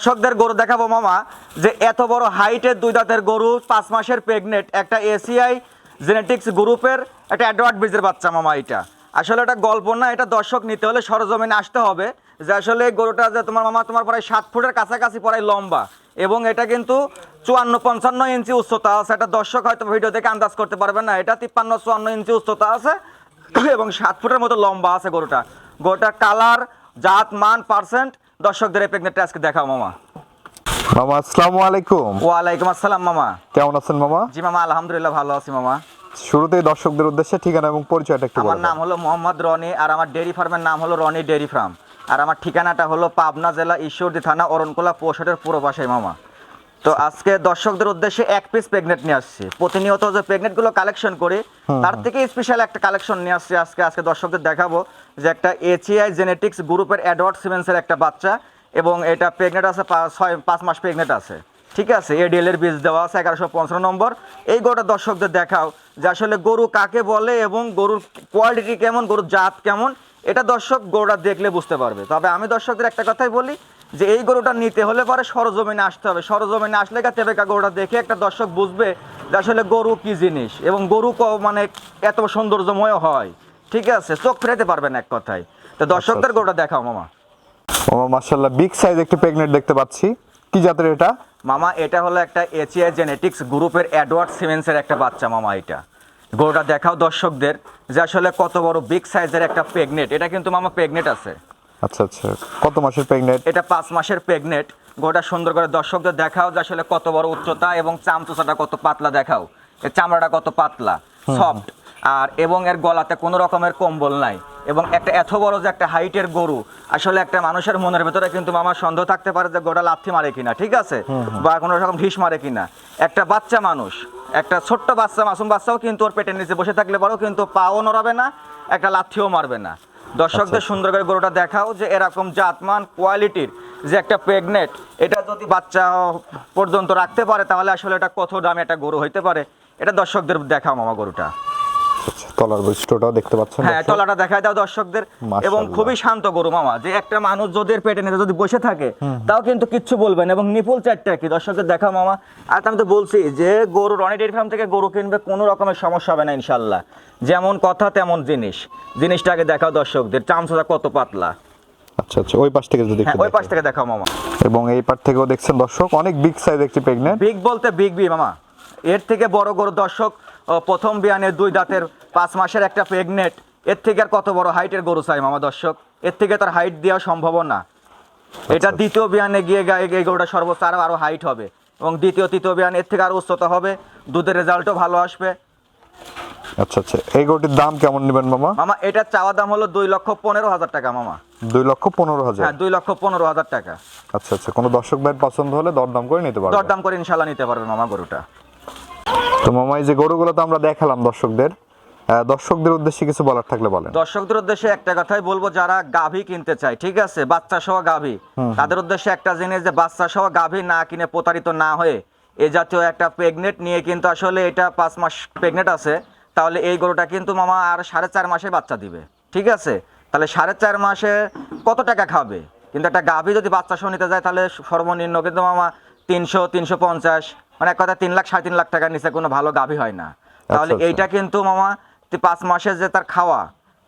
দর্শকদের গরু দেখাবো মামা, যে এত বড় হাইটের দুই দাঁতের গরু, পাঁচ মাসের প্রেগনেন্ট একটা এসিআই জেনেটিক্স গ্রুপের একটা অ্যাডওয়ার্ড বীজের বাচ্চা মামা এটা। আসলে এটা গল্প না, এটা দর্শক নিতে হলে সরজমিনে আসতে হবে, যে আসলে এই গরুটা যে তোমার মামা, তোমার প্রায় সাত ফুটের কাছাকাছি, প্রায় লম্বা, এবং এটা কিন্তু চুয়ান্ন পঞ্চান্ন ইঞ্চি উচ্চতা আছে। এটা দর্শক হয়তো ভিডিও দেখে আন্দাজ করতে পারবে না, এটা তিপ্পান্ন, চুয়ান্ন ইঞ্চি উচ্চতা আছে, এবং সাত ফুটের মতো লম্বা আছে গরুটা। গরুটার কালার জাত, মান পার্সেন্ট দর্শকদের এই প্রেগনেন্টটা আজকে দেখাও মামা। মামা আসসালামু আলাইকুম। ওয়ালাইকুম আসসালাম মামা। কেমন আছেন মামা? জি মামা আলহামদুলিল্লাহ ভালো আছি মামা। শুরুতেই দর্শকদের উদ্দেশ্যে ঠিকানা এবং পরিচয়টা একটু আমার নাম হলো মোহাম্মদ রনি আর আমার ডেয়ারি ফার্মের নাম হলো রনি ডেয়ারি ফার্ম। আর আমার ঠিকানাটা হলো পাবনা জেলা ঈশ্বরদী থানা অরণকোলা পোশাটের পুরো পাশে মামা। তো আজকে দর্শকদের উদ্দেশ্যে এক পিস প্রেগনেন্ট নিয়ে আসছি। প্রতিনিয়ত যে প্রেগনেন্টগুলো কালেকশন করি তার থেকে স্পেশাল একটা কালেকশন নিয়ে আসছি আজকে। আজকে দর্শকদের দেখাবো যে একটা এচিআই জেনেটিক্স গ্রুপের অ্যাডওয়ার্ড সিমেন্সের একটা বাচ্চা এবং এটা প্রেগনেন্ট আছে ছয় পাঁচ মাস প্রেগনেন্ট আছে। ঠিক আছে? এডিএল এর বীজ দেওয়া আছে এগারোশো পঞ্চান্ন নম্বর। এই গোটা দর্শকদের দেখাও যে আসলে গরু কাকে বলে এবং গরুর কোয়ালিটি কেমন গরুর জাত কেমন এটা দর্শক গরুটা দেখলে বুঝতে পারবে। তবে আমি দর্শকদের একটা কথাই বলি যে এই গরুটা নিতে হলে পরে সরজমিনে আসতে হবে। সরজমিনে আসলে তেবেকা গরুটা দেখে একটা দর্শক বুঝবে যে আসলে গরু কি জিনিস এবং গরু ক- মানে এত সৌন্দর্যময় হয়। ঠিক আছে? চোখ ফেরাতে পারবেন এক কথায়। তো দর্শকদের গরুটা দেখাও মামা। মামা মাশাআল্লাহ বিগ সাইজ একটি প্রেগনেন্ট দেখতে পাচ্ছি। কি জাতের এটা? মামা এটা হলো একটা এচিআই জেনেটিক্স গ্রুপের অ্যাডওয়ার্ড সিমেন্সের একটা বাচ্চা মামা এটা। গরুটা দেখাও দর্শকদের যে আসলে কত বড় বিগ সাইজের একটা প্রেগনেট এটা কিন্তু মামা প্রেগনেট আছে। আচ্ছা আচ্ছা। কত মাসের প্রেগনেন্ট এটা পাঁচ মাসের প্রেগনেট গরুটা সুন্দর করে দর্শকদের দেখাও যে আসলে কত বড় উচ্চতা এবং চামচুসাটা কত পাতলা দেখাও। এর চামড়াটা কত পাতলা সফট আর এবং এর গলাতে কোনো রকমের কম্বল নাই। এবং একটা এত বড় যে একটা হাইটের গরু আসলে একটা মানুষের মনের ভেতরে কিন্তু মামা সন্দেহ থাকতে পারে যে গোটা লাথি মারে কিনা ঠিক আছে? বা কোনো রকম ঢিস মারে কিনা। একটা বাচ্চা মানুষ একটা ছোট্ট বাচ্চা মাসুম বাচ্চাও কিন্তু ওর পেটের নিচে বসে থাকলে পরেও কিন্তু পাও নড়াবে না একটা লাথিও মারবে না। দর্শকদের সুন্দর করে গরুটা দেখাও যে এরকম জাতমান কোয়ালিটির যে একটা প্রেগনেট এটা যদি বাচ্চা পর্যন্ত রাখতে পারে তাহলে আসলে এটা কত দামে একটা গরু হইতে পারে? এটা দর্শকদের দেখাও মামা গরুটা। আচ্ছা, তলার বৈশিষ্ট্যটাও দেখতে পাচ্ছেন হ্যাঁ তলাটা দেখায় দাও দর্শকদের। এবং খুবই শান্ত গরু মামা যে একটা মানুষ যদি পেটে নিতে যদি বসে থাকে তাও কিন্তু কিচ্ছু বলবেন এবং নিপুল চারটা কি? দর্শকদের দেখাও মামা। আর আমি তো বলছি যে গরু রনি ডেয়ারি ফার্ম থেকে গরু কিনবে কোনো রকমের সমস্যা হবে না ইনশাল্লাহ যেমন কথা তেমন জিনিস। জিনিসটাকে দেখাও দর্শকদের। চামচটা কত পাতলা? আচ্ছা আচ্ছা ওই পাশ থেকে যদি হ্যাঁ ওই পাশ থেকে দেখাও মামা। এবং এই পাশ থেকেও দেখছেন দর্শক অনেক বিগ সাইজ একটি প্রেগনেন্ট বিগ বলতে বিগ বি মামা। এর থেকে বড় গরু দর্শক প্রথম বিয়ানে দুই দাঁতের পাঁচ মাসের একটা প্রেগনেট এর থেকে আর কত বড় হাইটের গরু চাই মামা দর্শক? এর থেকে তার হাইট দেওয়া সম্ভব না। এটা আচ্ছা। দ্বিতীয় বিয়ানে গিয়ে গা- এই গরুটা সর্বোচ্চ আরও আরও হাইট হবে। এবং দ্বিতীয় তৃতীয় বিয়ান এর থেকে আরও উচ্চতা হবে। দুধের রেজাল্টও ভালো আসবে। আচ্ছা আচ্ছা। এই গরুটির দাম কেমন নেবেন মামা? মামা এটার চাওয়া দাম হলো দুই লক্ষ পনেরো হাজার টাকা মামা। দুই লক্ষ পনেরো হাজার? হ্যাঁ দুই লক্ষ পনেরো হাজার টাকা। আচ্ছা আচ্ছা। কোনো দর্শক ভাইয়ের পছন্দ হলে দরদাম করে নিতে পারবেন দরদাম করে ইনশাল্লাহ নিতে পারবে মামা গরুটা। তো মামা এই যে গরুগুলো তো আমরা দেখালাম দর্শকদের দর্শকদের উদ্দেশ্যে কিছু বলার থাকলে বলেন। দর্শকদের উদ্দেশ্যে একটা কথাই বলব যারা গাভী কিনতে চায় ঠিক আছে? বাচ্চা সহ গাভী। তাদের উদ্দেশ্যে একটা জিনিস যে বাচ্চা সহ গাভী না কিনে প্রতারিত না হয়ে এ জাতীয় একটা প্রেগনেট নিয়ে কিন্তু আসলে এটা পাঁচ মাস প্রেগনেট আছে তাহলে এই গরুটা কিন্তু মামা আর সাড়ে চার মাসে বাচ্চা দিবে ঠিক আছে? তাহলে সাড়ে চার মাসে কত টাকা খাবে? কিন্তু একটা গাভী যদি বাচ্চা সহ নিতে যায় তাহলে সর্বনিম্ন কিন্তু মামা তিনশো তিনশো পঞ্চাশ মানে এক কথা তিন লাখ সাড়ে তিন লাখ টাকার নিচে কোনো ভালো গাভী হয় না। তাহলে আচ্ছা। এইটা কিন্তু মামা পাঁচ মাসের যে তার খাওয়া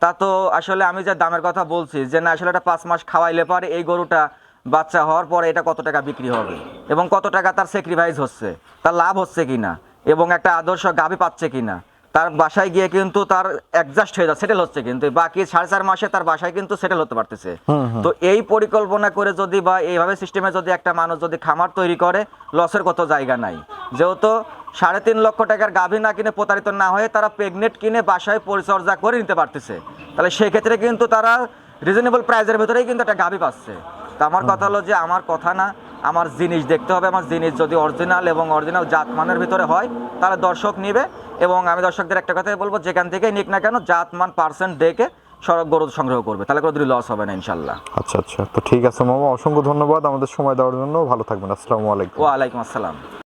তা তো আসলে আমি যে দামের কথা বলছি যে না আসলে এটা পাঁচ মাস খাওয়াইলে পরে এই গরুটা বাচ্চা হওয়ার পরে এটা কত টাকা বিক্রি হবে? এবং কত টাকা তার স্যাক্রিফাইস হচ্ছে? তার লাভ হচ্ছে কিনা? এবং একটা আদর্শ গাভী পাচ্ছে কিনা? তার বাসায় গিয়ে কিন্তু তার অ্যাডজাস্ট হয়ে যাচ্ছে সেটেল হচ্ছে কিন্তু। বাকি সাড়ে চার মাসে তার বাসায় কিন্তু সেটেল হতে পারতেছে। তো এই পরিকল্পনা করে যদি বা এইভাবে সিস্টেমে যদি একটা মানুষ যদি খামার তৈরি করে লসের কত জায়গা নাই। যেহেতু সাড়ে তিন লক্ষ টাকার গাভী না কিনে প্রতারিত না হয়ে তারা প্রেগনেট কিনে বাসায় পরিচর্যা করে নিতে পারতেছে। তাহলে সেক্ষেত্রে কিন্তু তারা রিজনেবল প্রাইসের ভেতরেই কিন্তু একটা গাভী পাচ্ছে। তা আমার কথা হলো যে আমার কথা না আমার জিনিস দেখতে হবে আমার জিনিস যদি অরিজিনাল এবং অরিজিনাল জাতমানের ভিতরে হয় তাহলে দর্শক নিবে। এবং আমি দর্শকদের একটা কথাই বলব যেখান থেকে নিক না কেন জাত মান পার্সেন্ট ডেকে সড়ক গরু সংগ্রহ করবে। তাহলে কোনো লস হবে না ইনশাল্লাহ আচ্ছা আচ্ছা। তো ঠিক আছে মামা অসংখ্য ধন্যবাদ আমাদের সময় দেওয়ার জন্য। ভালো থাকবেন। আসসালামু আলাইকুম। ওয়ালাইকুম আসসালাম।